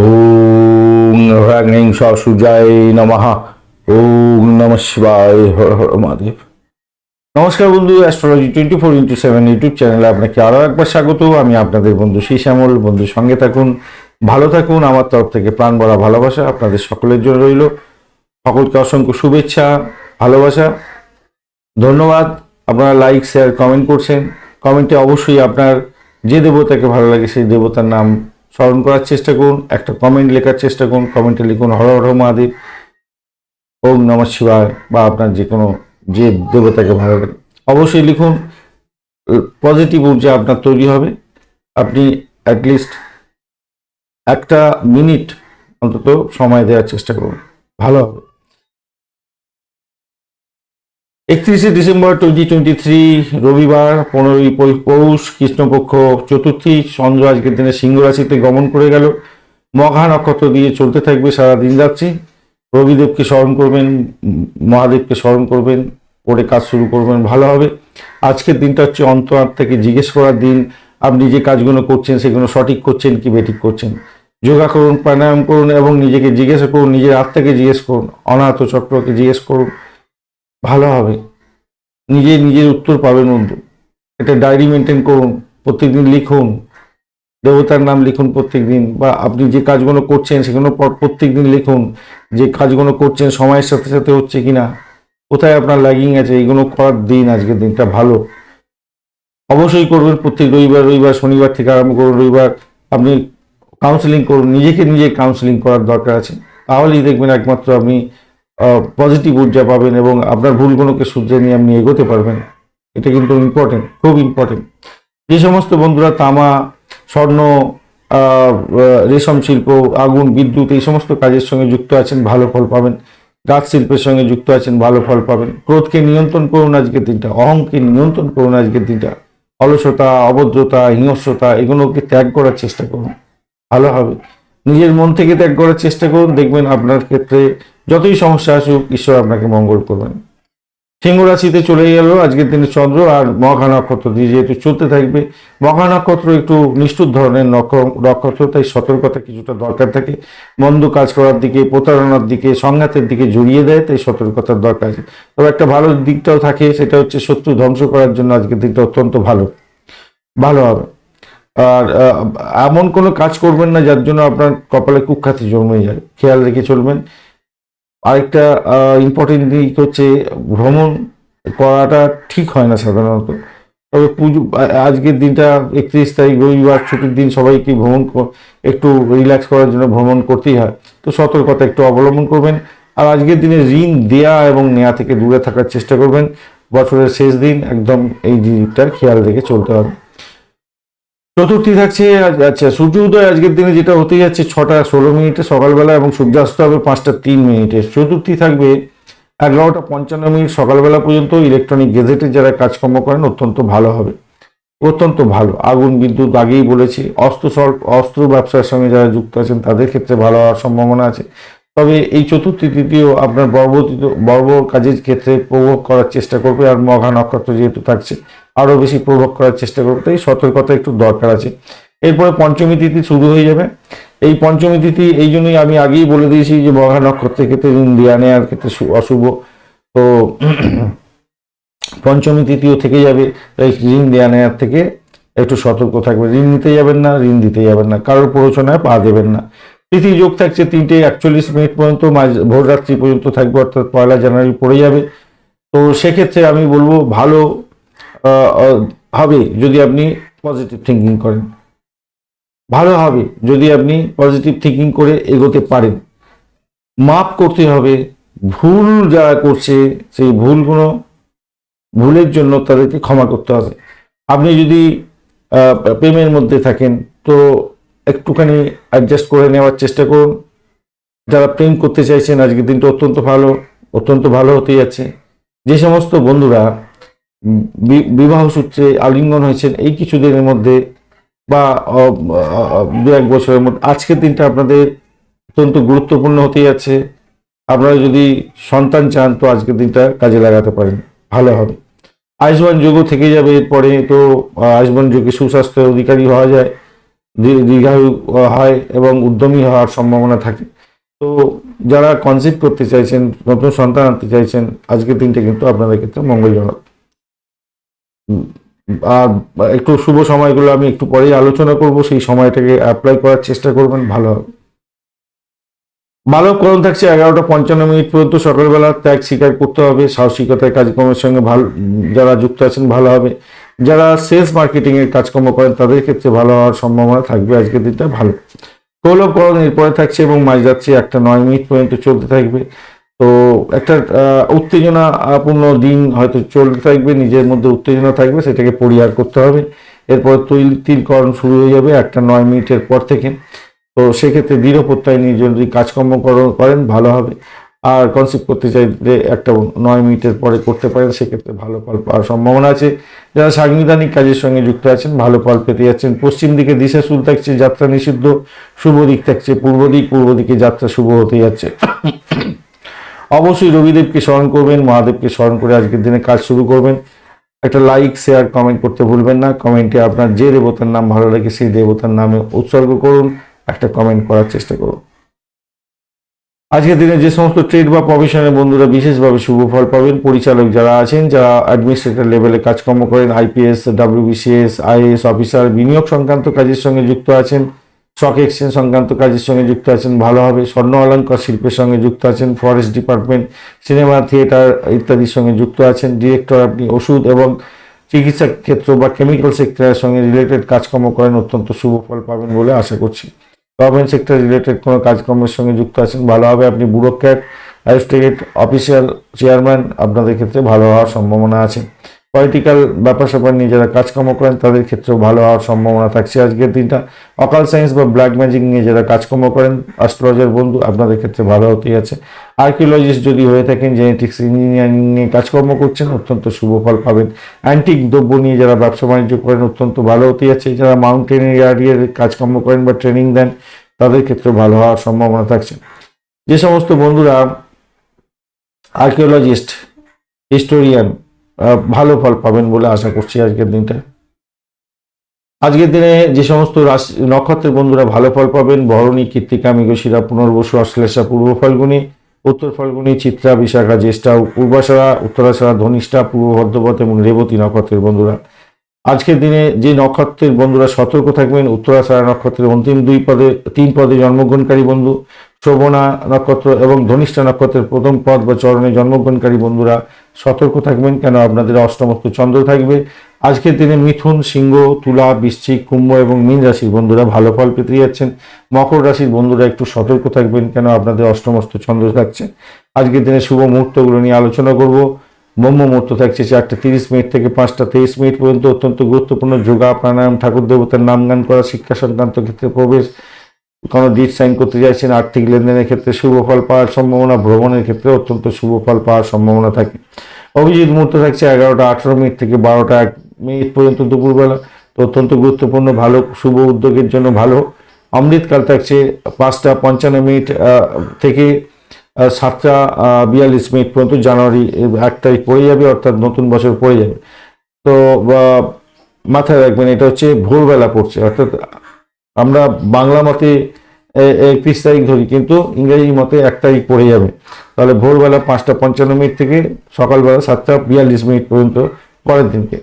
ওং হ্রাগ্নিং সূর্যায় নমঃ। ওং নম শিবায়, হর হর মহাদেব। নমস্কার বন্ধু astrology twenty four into seven YouTube চ্যানেলে আপনাকে আরও একবার স্বাগত। আমি আপনাদের বন্ধু শ্রী বন্ধুর সঙ্গে থাকুন, ভালো থাকুন। আমার তরফ থেকে প্রাণ ভরা ভালোবাসা আপনাদের সকলের জন্য রইল। সকলকে অসংখ্য শুভেচ্ছা, ভালোবাসা। ধন্যবাদ। আপনারা লাইক শেয়ার কমেন্ট করছেন। কমেন্টে অবশ্যই আপনার যে দেবতাকে ভালো লাগে, সেই দেবতার নাম স্মরণ করার চেষ্টা করুন, একটা কমেন্ট লেখার চেষ্টা করুন কমেন্টে লিখুন, হর হর মহাদেব, ওম নম শিবায় বা আপনার যে কোনো যে দেবতাকে ভালো লাগে অবশ্যই লিখুন পজিটিভ ঊর্জা আপনার তৈরি হবে। আপনি অ্যাটলিস্ট একটা মিনিট অন্তত সময় দেওয়ার চেষ্টা করুন, ভালো হবে। একত্রিশে ডিসেম্বর টোয়েন্টি টোয়েন্টি থ্রি রবিবার, পনেরোই পৌষ কৃষ্ণপক্ষ চতুর্থী, চন্দ্র আজকের দিনে সিংহ রাশিতে গমন করে গেল। মঘা নক্ষত্র দিয়ে চলতে থাকবে সারা দিন রাত্রি। রবিদেবকে স্মরণ করবেন, মহাদেবকে স্মরণ করবেন, করে কাজ শুরু করবেন, ভালো হবে। আজকের দিনটা হচ্ছে থেকে জিজ্ঞেস করার দিন। আপনি যে কাজগুলো করছেন, সেগুলো সঠিক করছেন কি বেঠিক করছেন? যোগা করুন, প্রাণায়াম করুন এবং নিজেকে জিজ্ঞেস করুন, নিজের আত্মাকে জিজ্ঞেস করুন, অনাথ চক্রকে জিজ্ঞেস করুন। ভালো হবে। নিজে নিজের উত্তর পাবেন বন্ধু। একটা ডায়েরি মেনটেন করুন, প্রত্যেকদিন লিখুন। দেবতার নাম লিখুন প্রত্যেকদিন বা আপনি যে কাজগুলো করছেন সেগুলো পর- প্রত্যেকদিন লিখুন। যে কাজগুলো করছেন সময়ের সাথে সাথে হচ্ছে কি না কোথায় আপনার লাগিং আছে এইগুলো করার দিন আজকের দিনটা ভালো। অবশ্যই করবেন প্রত্যেক রবিবার রবিবার, শনিবার থেকে আরম্ভ করুন রবিবার আপনি কাউন্সেলিং করুন। নিজেকে নিজে কাউন্সেলিং করার দরকার আছে। তাহলেই দেখবেন একমাত্র আপনি পজিটিভ ঊর্জা পাবেন এবং আপনার ভুলগুলোকে শুধরে নিয়ে আপনি এগোতে পারবেন। এটা কিন্তু ইম্পর্টেন্ট খুব ইম্পর্টেন্ট যে সমস্ত বন্ধুরা তামা, স্বর্ণ রেশম শিল্প, আগুন, বিদ্যুৎ এই সমস্ত কাজের সঙ্গে যুক্ত আছেন, ভালো ফল পাবেন। গাছ শিল্পের সঙ্গে যুক্ত আছেন, ভালো ফল পাবেন। ক্রোধকে নিয়ন্ত্রণ করুন আজকের দিনটা, অহংকে নিয়ন্ত্রণ করুন আজকের দিনটা। অলসতা, অভদ্রতা, হিংস্রতা, এগুলোকে ত্যাগ করার চেষ্টা করুন। ভালো হবে। নিজের মন থেকে ত্যাগ করার চেষ্টা করুন। দেখবেন আপনার ক্ষেত্রে যতই সমস্যা আসুক, ঈশ্বর আপনাকে মঙ্গল করবেন। সিংহ রাশিতে চলে গেল, আজকের দিনে চন্দ্র আর মঘা নক্ষত্র দিয়ে যেহেতু চলতে থাকবে মঘা নক্ষত্র একটু নিষ্ঠুর ধরনের নক্ষ- নক্ষত্র, তাই সতর্কতা কিছুটা দরকার থাকে। মন্দ কাজ করার দিকে, প্রতারণার দিকে, সংঘাতের দিকে জড়িয়ে দেয়, তাই সতর্কতার দরকার। আছে তবে একটা ভালো দিকটাও থাকে, সেটা হচ্ছে শত্রু ধ্বংস করার জন্য আজকের দিনটা অত্যন্ত ভালো। ভালো হবে। আর এমন কোনো কাজ করবেন না যার জন্য আপনার কপালে কুখ্যাতি জন্মে যায়। খেয়াল রেখে চলবেন। আরেকটা ইম্পর্টেন্ট দিক হচ্ছে ভ্রমণ করাটা ঠিক হয় না সাধারণত। তবে পুজো আজকের দিনটা একত্রিশ তারিখ, রবিবার, ছুটির দিন সবাইকে ভ্রমণ একটু রিল্যাক্স করার জন্য ভ্রমণ করতেই হয়। তো সতর্কতা একটু অবলম্বন করবেন। আর আজকের দিনে ঋণ দেয়া এবং নেয়া থেকে দূরে থাকার চেষ্টা করবেন। বছরের শেষ দিন একদম এই দিকটার খেয়াল রেখে চলতে হবে। চতুর্থী থাকছে আচ্ছা সূর্য উদয় আজকের দিনে যেটা হতে যাচ্ছে ছটা ষোলো মিনিটে সকালবেলা এবং সূর্যাস্ত হবে পাঁচটা তিন মিনিটে। চতুর্থী থাকবে এগারোটা পঞ্চান্ন মিনিট সকালবেলা পর্যন্ত ইলেকট্রনিক গেজেটে যারা কাজকর্ম করেন, অত্যন্ত ভালো হবে। অত্যন্ত ভালো। আগুন, বিদ্যুৎ আগেই বলেছি। অস্ত্র অস্ত্র ব্যবসার সঙ্গে যারা যুক্ত আছেন, তাদের ক্ষেত্রে ভালো হওয়ার সম্ভাবনা আছে। তবে এই চতুর্থী তৃতীয় আপনার বর্বতিত বর্ব কাজের ক্ষেত্রে প্রভোগ করার চেষ্টা করবে আর মঘা নক্ষত্র যেহেতু থাকছে, আরও বেশি প্রভোগ করার চেষ্টা করবে, তাই সতর্কতা একটু দরকার আছে। এরপরে পঞ্চমী তিথি শুরু হয়ে যাবে। এই পঞ্চমী তিথি এই জন্যই আমি আগেই বলে দিয়েছি যে মঘা নক্ষত্রের ক্ষেত্রে দেওয়া নেওয়ার ক্ষেত্রে অশুভ, তো পঞ্চমী তৃতীয় থেকে যাবে, তাই ঋণ দেওয়া নেওয়ার থেকে একটু সতর্ক থাকবে। ঋণ নিতে যাবেন না, ঋণ দিতে যাবেন না, কারোর প্ররোচনায় পা দেবেন না। তিথি যোগ থাকছে তিনটে একচল্লিশ মিনিট পর্যন্ত ভোর রাত্রি পর্যন্ত থাকবে, অর্থাৎ পয়লা জানুয়ারি পড়ে যাবে। তো সেক্ষেত্রে আমি বলব ভালো হবে যদি আপনি পজিটিভ থিঙ্কিং করেন। ভালো হবে যদি আপনি পজিটিভ থিঙ্কিং করে এগোতে পারেন। মাপ করতে হবে, ভুল যারা করছে, সেই ভুলগুলো, ভুলের জন্য তাদেরকে ক্ষমা করতে হবে। আপনি যদি প্রেমের মধ্যে থাকেন, তো একটুখানি অ্যাডজাস্ট করে নেওয়ার চেষ্টা করুন। যারা প্রেম করতে চাইছেন, আজকের দিনটা অত্যন্ত ভালো অত্যন্ত ভালো হতে যাচ্ছে। যে সমস্ত বন্ধুরা বিবাহ সূত্রে আলিঙ্গন হয়েছেন, এই কিছু দিনের মধ্যে বা দু এক বছরের মধ্যে, আজকের দিনটা আপনাদের অত্যন্ত গুরুত্বপূর্ণ হতে যাচ্ছে। আপনারা যদি সন্তান চান, তো আজকের দিনটা কাজে লাগাতে পারেন, ভালো হবে। আয়ুষ্মান যোগও থেকে যাবে এরপরে, তো, আয়ুষ্মান যোগে সুস্বাস্থ্যের অধিকারী হওয়া যায়। দীর্ঘায়ু হয় এবং উদ্যমী হওয়ার সম্ভাবনা থাকে। তো যারা কনসেপ্ট করতে চাইছেন, নতুন সন্তান আনতে চাইছেন, আজকের দিনটা কিন্তু আপনাদের ক্ষেত্রে মঙ্গলজনক। আর একটু শুভ সময়গুলো আমি একটু পরেই আলোচনা করব, সেই সময়টাকে অ্যাপ্লাই করার চেষ্টা করবেন, ভালো হবে। করণ থাকছে এগারোটা পঞ্চান্ন মিনিট পর্যন্ত, সকালবেলা ত্যাগ স্বীকার করতে হবে সাহসিকতার কাজকর্মের সঙ্গে ভালো, যারা যুক্ত আছেন, ভালো হবে। যারা সেলস মার্কেটিং এর কাজকর্ম করেন, তাদের ক্ষেত্রে ভালো হওয়ার সম্ভাবনা থাকবে আজকের দিনটা, ভালো। কৌলভকরণ এরপরে থাকছে এবং মাঝ যাচ্ছে একটা নয় মিনিট পর্যন্ত চলতে থাকবে। তো একটা উত্তেজনাপূর্ণ দিন হয়তো চলতে থাকবে, নিজের মধ্যে উত্তেজনা থাকবে, সেটাকে পরিহার করতে হবে। এরপর তৈল, তিলকরণ শুরু হয়ে যাবে একটা নয় মিনিটের পর থেকে। তো সেক্ষেত্রে দৃঢ় প্রত্যয় নিয়ে যদি কাজকর্ম করেন, ভালো হবে। আর কনসেপ্ট করতে চাইলে একটা নয় মিনিটের পরে করতে পারেন, সেক্ষেত্রে ভালো ফল পাওয়ার সম্ভাবনা আছে। যারা সাংবিধানিক কাজের সঙ্গে যুক্ত আছেন, ভালো ফল পেতে যাচ্ছেন। পশ্চিম দিকে দিশা শুরু থাকছে, যাত্রা নিষিদ্ধ। শুভ দিক থাকছে, পূর্ব দিক, পূর্ব দিকে যাত্রা শুভ হতে যাচ্ছে। অবশ্যই রবিদেবকে স্মরণ করবেন, মহাদেবকে স্মরণ করে আজকের দিনে কাজ শুরু করবেন। একটা লাইক শেয়ার কমেন্ট করতে ভুলবেন না। কমেন্টে আপনার যে দেবতার নাম ভালো লাগে, সেই দেবতার নামে উৎসর্গ করুন। একটা কমেন্ট করার চেষ্টা করুন। আজকের দিনে যে সমস্ত ট্রেড বা প্রফেশনের বন্ধুরা বিশেষভাবে শুভ ফল পাবেন, পরিচালক যারা আছেন, যারা অ্যাডমিনিস্ট্রেটর লেভেলে কাজকর্ম করেন আইপিএস ডাব্লিউবিসিএস আইএস অফিসার বিনিয়োগ সংক্রান্ত কাজের সঙ্গে যুক্ত আছেন স্টক এক্সচেঞ্জ সংক্রান্ত কাজের সঙ্গে যুক্ত আছেন ভালোভাবে স্বর্ণ অলঙ্কার শিল্পের সঙ্গে যুক্ত আছেন ফরেস্ট ডিপার্টমেন্ট সিনেমা থিয়েটার ইত্যাদির সঙ্গে যুক্ত আছেন ডিরেক্টর আপনি ওষুধ এবং চিকিৎসা ক্ষেত্র বা কেমিক্যাল সেক্টরের সঙ্গে রিলেটেড কাজকর্ম করেন, অত্যন্ত শুভ ফল পাবেন বলে আশা করছি। গভর্নমেন্ট সেক্টর রিলেটেড কোনো কাজকর্মের সঙ্গে যুক্ত আছেন ভালোভাবে আপনি ব্যুরোক্র্যাট অ্যাডস্টেট অফিসিয়াল চেয়ারম্যান, আপনাদের ক্ষেত্রে ভালো হওয়ার সম্ভাবনা আছে। পলিটিক্যাল ব্যাপার স্যাপার নিয়ে যারা কাজকর্ম করেন, তাদের ক্ষেত্রেও ভালো হওয়ার সম্ভাবনা থাকছে আজকের দিনটা। অকাল সায়েন্স বা ব্ল্যাক ম্যাজিক নিয়ে যারা কাজকর্ম করেন অ্যাস্ট্রোলজার বন্ধু, আপনাদের ক্ষেত্রে ভালো হতেই আছে। আর্কিওলজিস্ট যদি হয়ে থাকেন জেনেটিক্স ইঞ্জিনিয়ারিং নিয়ে কাজকর্ম করছেন, অত্যন্ত শুভ ফল পাবেন। অ্যান্টিক দ্রব্য নিয়ে যারা ব্যবসা বাণিজ্য করেন, অত্যন্ত ভালো হতেই আছে। যারা মাউন্টেন এরিয়ার কাজকর্ম করেন বা ট্রেনিং দেন, তাদের ক্ষেত্রে ভালো হওয়ার সম্ভাবনা থাকছে। যে সমস্ত বন্ধুরা আর্কিওলজিস্ট হিস্টোরিয়ান ভালো ফল পাবেন বলে আশা করছি আজকের দিনটা। আজকের দিনে যে সমস্ত রাশি, নক্ষত্রের বন্ধুরা ভালো ফল পাবেন ভরণী কৃত্তিকা মৃগশিরা পুনর্বসু অশ্লেষা পূর্ব ফলগুনি, উত্তর ফলগুনি, চিত্রা, বিশাখা, জ্যেষ্ঠা, পূর্বাশারা, উত্তরাশারা, ধনিষ্ঠা, পূর্ব ভদ্রপথ এবং রেবতী নক্ষত্রের বন্ধুরা। আজকের দিনে যে নক্ষত্রের বন্ধুরা সতর্ক থাকবেন, উত্তরাশারা নক্ষত্রের অন্তিম দুই পদে, তিন পদে জন্মগ্রহণকারী বন্ধু শ্রবণা নক্ষত্র এবং ধনিষ্ঠা নক্ষত্রের প্রথম পদ বা চরণে জন্মগ্রহণকারী বন্ধুরা সতর্ক থাকবেন কেন? আপনাদের অষ্টমস্ত চন্দ্র থাকবে। আজকের দিনে মিথুন, সিংহ, তুলা, বৃশ্চিক, কুম্ভ এবং মীন রাশির বন্ধুরা ভালো ফল পেতে যাচ্ছেন। মকর রাশির বন্ধুরা একটু সতর্ক থাকবেন কেন? আপনাদের অষ্টমস্ত চন্দ্র থাকছে। আজকের দিনে শুভ মুহূর্তগুলো নিয়ে আলোচনা করব। ব্রহ্ম মুহূর্ত থাকছে চারটে তিরিশ মিনিট থেকে পাঁচটা তেইশ মিনিট পর্যন্ত অত্যন্ত গুরুত্বপূর্ণ যোগা, প্রাণায়াম, ঠাকুর দেবতার নাম গান করা, শিক্ষা সংক্রান্ত ক্ষেত্রে প্রবেশ কোনো ডিট সাইন করতে চাইছেন, আর্থিক লেনদেনের ক্ষেত্রে শুভ ফল পাওয়ার সম্ভাবনা, ভ্রমণের ক্ষেত্রে অত্যন্ত শুভ ফল পাওয়ার সম্ভাবনা থাকে। অভিজিৎ মুহূর্ত থাকছে এগারোটা আঠারো মিনিট থেকে বারোটা এক মিনিট পর্যন্ত দুপুরবেলা। তো অত্যন্ত গুরুত্বপূর্ণ, ভালো, শুভ উদ্যোগের জন্য ভালো। অমৃতকাল থাকছে পাঁচটা পঞ্চান্ন মিনিট থেকে সাতটা বিয়াল্লিশ মিনিট পর্যন্ত জানুয়ারি এক তারিখ পড়ে যাবে, অর্থাৎ নতুন বছর পড়ে যাবে। তো মাথায় রাখবেন, এটা হচ্ছে ভোরবেলা পড়ছে, অর্থাৎ আমরা বাংলা মতে একত্রিশ তারিখ ধরি, কিন্তু ইংরেজি মতে এক তারিখ পড়ে যাবে। তাহলে ভোরবেলা পাঁচটা পঞ্চান্ন মিনিট থেকে সকালবেলা সাতটা বিয়াল্লিশ মিনিট পর্যন্ত পরের দিনকে।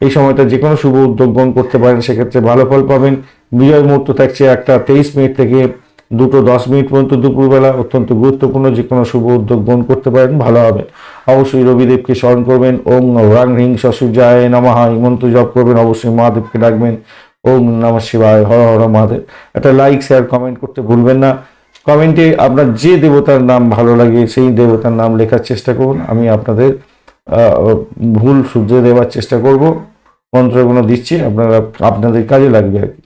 এই সময়টা যে কোনো শুভ উদ্যোগ গ্রহণ করতে পারেন, সেক্ষেত্রে ভালো ফল পাবেন। বিজয় মুহূর্ত থাকছে একটা তেইশ মিনিট থেকে দুটো দশ মিনিট পর্যন্ত দুপুরবেলা, অত্যন্ত গুরুত্বপূর্ণ। যে কোনো শুভ উদ্যোগ গ্রহণ করতে পারেন, ভালো হবে। অবশ্যই রবিদেবকে স্মরণ করবেন। ওং রাং হিং সসুজায় নমহা এই মন্ত্র জপ করবেন। অবশ্যই মহাদেবকে ডাকবেন। ওম নম শিবায়, হর হর মহাদেব। একটা লাইক শেয়ার কমেন্ট করতে ভুলবেন না। কমেন্টে আপনার যে দেবতার নাম ভালো লাগে, সেই দেবতার নাম লেখার চেষ্টা করুন। আমি আপনাদের ভুল শুধরে দেওয়ার চেষ্টা করব। মন্ত্রগুলো দিচ্ছি, আপনারা, আপনাদের কাজে লাগবে আর কি।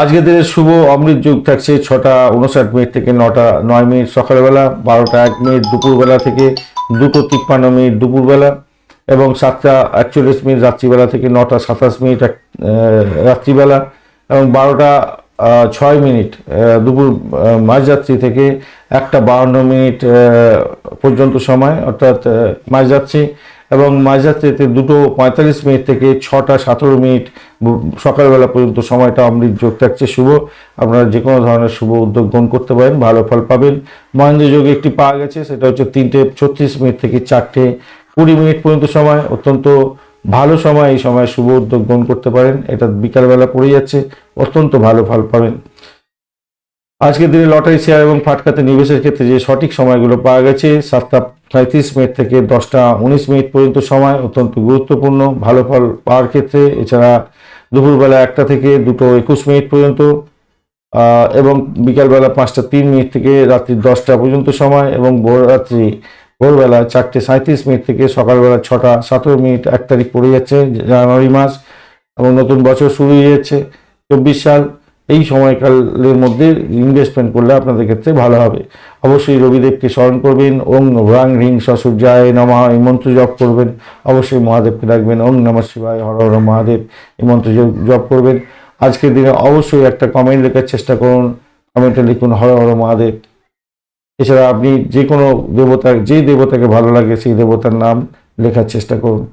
আজকের দিনের শুভ অমৃত যুগ থাকছে ছটা উনষাট মিনিট থেকে নটা নয় মিনিট সকালবেলা, বারোটা এক মিনিট দুপুরবেলা থেকে দুটো তিপ্পান্ন মিনিট দুপুরবেলা। এবং সাতটা একচল্লিশ মিনিট রাত্রিবেলা থেকে নটা সাতাশ মিনিট রাত্রিবেলা এবং বারোটা ছয় মিনিট দুপুর মাঝরাত্রি থেকে একটা বাউন্ন মিনিট পর্যন্ত সময়, অর্থাৎ মাঝরাত্রি এবং মাঝরাত্রিতে দুটো পঁয়তাল্লিশ মিনিট থেকে ছটা সতেরো মিনিট সকালবেলা পর্যন্ত সময়টা অমৃত যোগ থাকছে শুভ। আপনারা যে কোনো ধরনের শুভ উদ্যোগ গ্রহণ করতে পারেন, ভালো ফল পাবেন। মহেন্দ্র যোগ একটি পাওয়া গেছে, সেটা হচ্ছে তিনটে ছত্রিশ মিনিট থেকে চারটে কুড়ি মিনিট পর্যন্ত সময়, অত্যন্ত ভালো সময়, এই সময় শুভ উদ্যোগ গ্রহণ করতে পারেন। এটা বিকালবেলা পড়ে যাচ্ছে, অত্যন্ত ভালো ফল পাবেন। আজকের দিনে লটারি শেয়ার এবং ফাটকাতে নিবেশের ক্ষেত্রে যে সঠিক সময়গুলো পাওয়া গেছে সাতটা সাঁত্রিশ মিনিট থেকে দশটা উনিশ মিনিট পর্যন্ত সময়, অত্যন্ত গুরুত্বপূর্ণ, ভালো ফল পাওয়ার ক্ষেত্রে। এছাড়া দুপুরবেলা একটা থেকে দুটো একুশ মিনিট পর্যন্ত এবং বিকালবেলা পাঁচটা তিন মিনিট থেকে রাত্রি দশটা পর্যন্ত সময় এবং ভোররাত্রি ভোরবেলা চারটে সাঁত্রিশ মিনিট থেকে সকালবেলা ছটা, সতেরো মিনিট এক তারিখ পড়ে যাচ্ছে, জানুয়ারি মাস, এবং নতুন বছর শুরু হয়ে যাচ্ছে। চব্বিশ সাল, এই সময়কালের মধ্যে ইনভেস্টমেন্ট করলে আপনাদের ক্ষেত্রে ভালো হবে। অবশ্যই রবিদেবকে স্মরণ করবেন, ওং রাং রিং সসূর্যায় নমা, এই মন্ত্র জপ করবেন। অবশ্যই মহাদেবকে ডাকবেন, ওং নম শিবায়, হর হর মহাদেব, এই মন্ত্র জপ করবেন। আজকের দিনে অবশ্যই একটা কমেন্ট লেখার চেষ্টা করুন। কমেন্টে লিখুন, হর হর মহাদেব। এছাড়া আপনি যে কোনো দেবতা যে দেবতাকে ভালো লাগে সেই দেবতার নাম লেখার চেষ্টা করুন।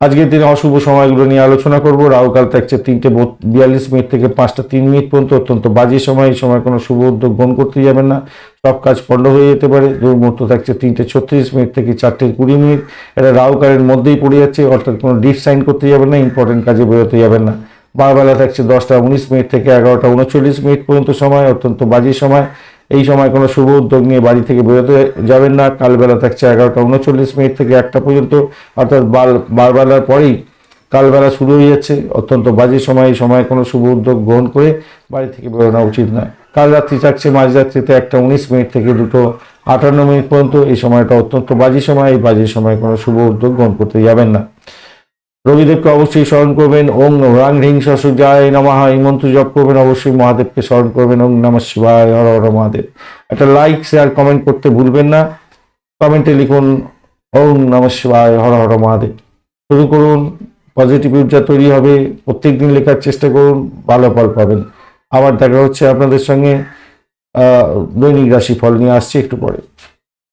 আজকের দিনে অশুভ সময়গুলো নিয়ে আলোচনা করব। রাহুকাল থাকছে তিনটে বিয়াল্লিশ মিনিট থেকে পাঁচটা তিন মিনিট পর্যন্ত অত্যন্ত বাজে সময়। এই সময় কোনো শুভ উদ্যোগ গ্রহণ করতে যাবেন না। সব কাজ পণ্ড হয়ে যেতে পারে। দুর্মুহূর্ত থাকছে তিনটে ছত্রিশ মিনিট থেকে চারটে কুড়ি মিনিট। এটা রাহুকালের মধ্যেই পড়ে যাচ্ছে। অর্থাৎ কোনো ডিট সাইন করতে যাবেন না, ইম্পর্টেন্ট কাজে বেরোতে যাবেন না। বারবেলা থাকছে দশটা উনিশ মিনিট থেকে এগারোটা উনচল্লিশ মিনিট পর্যন্ত সময়, অত্যন্ত বাজে সময়। এই সময় কোনো শুভ উদ্যোগ নিয়ে বাড়ি থেকে বেরোতে যাবেন না। কালবেলা থাকছে এগারোটা উনচল্লিশ মিনিট থেকে একটা পর্যন্ত। অর্থাৎ বাল, বারবেলার পরেই কালবেলা শুরু হয়ে যাচ্ছে। অত্যন্ত বাজে সময়, এই সময় কোনো শুভ উদ্যোগ গ্রহণ করে বাড়ি থেকে বেরোনো উচিত নয়। কাল রাত্রি থাকছে মাঝরাত্রিতে একটা উনিশ মিনিট থেকে দুটো আটান্ন মিনিট পর্যন্ত। এই সময়টা অত্যন্ত বাজে সময়, এই বাজে সময় কোনো শুভ উদ্যোগ গ্রহণ করতে যাবেন না। রবিদেবকে অবশ্যই স্মরণ করবেন। ওং রাং রিং সসূর্যায় নমঃ। এই মন্ত্র জপ করবেন, অবশ্যই মহাদেবকে স্মরণ করবেন। ওং নমঃ শিবায়, হর হর মহাদেব। একটা লাইক, শেয়ার, কমেন্ট করতে ভুলবেন না। কমেন্টে লিখুন, ওং নমঃ শিবায়, হর হর মহাদেব। শুরু করুন, পজিটিভ ঊর্জা তৈরি হবে। প্রত্যেক দিন লেখার চেষ্টা করুন, ভালো ফল পাবেন। আবার দেখা হচ্ছে আপনাদের সঙ্গে। দৈনিক রাশি ফল নিয়ে আসছি একটু পরে।